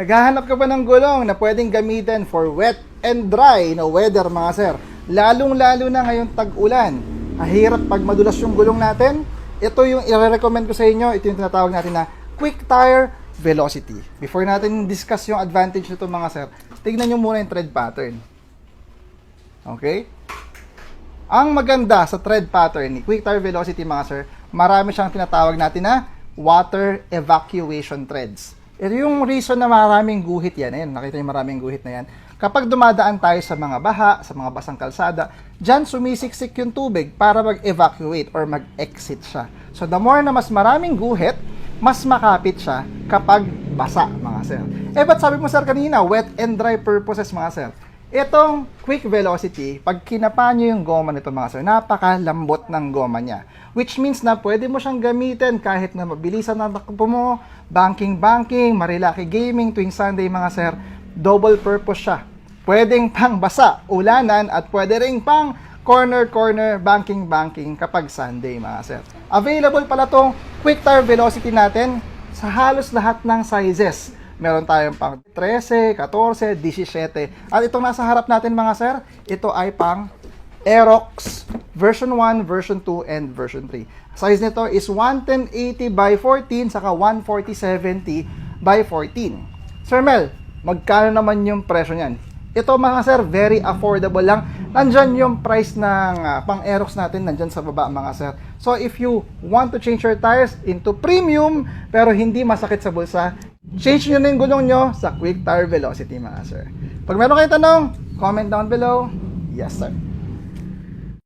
Naghahanap ka ba ng gulong na pwedeng gamitin for wet and dry na weather mga sir? Lalong-lalo na ngayong tag-ulan. Mahirap pag madulas yung gulong natin. Ito yung i-recommend ko sa inyo. Ito yung tinatawag natin na quick tire velocity. Before natin discuss yung advantage nito mga sir, tignan nyo muna yung tread pattern. Okay? Ang maganda sa tread pattern ni Quick Tire Velocity mga sir, marami siyang tinatawag natin na water evacuation treads. Ito yung reason na maraming guhit yan. Ayan, nakita niyo maraming guhit na yan. Kapag dumadaan tayo sa mga baha, sa mga basang kalsada, dyan sumisiksik yung tubig para mag-evacuate or mag-exit siya. So the more na mas maraming guhit, mas makapit siya kapag basa, mga sir. Eh, ba't sabi mo, sir, kanina, wet and dry purposes, mga sir? Itong quick velocity, pag kinapa nyo yung goma nito mga sir, napakalambot ng goma niya. Which means na pwede mo siyang gamitin kahit na mabilisan na takbo mo, banking-banking, marilaki gaming tuwing Sunday mga sir, double purpose siya. Pwedeng pang basa, ulanan, at pwede rin pang corner-corner banking-banking kapag Sunday mga sir. Available pala tong quick tire velocity natin sa halos lahat ng sizes. Meron tayong pang 13, 14, 17. At itong nasa harap natin mga sir, ito ay pang Aerox version 1, version 2, and version 3. Size nito is 11080 by 14 saka 14070 by 14. Sir Mel, magkano naman yung presyo niyan? Ito mga sir, very affordable lang. Nandyan yung price ng ah, pang Aerox natin, nandyan sa baba mga sir. So if you want to change your tires into premium pero hindi masakit sa bulsa, change nyo na yung gulong nyo sa Quick Tire Velocity mga sir. Pag meron kayong tanong, comment down below. Yes sir.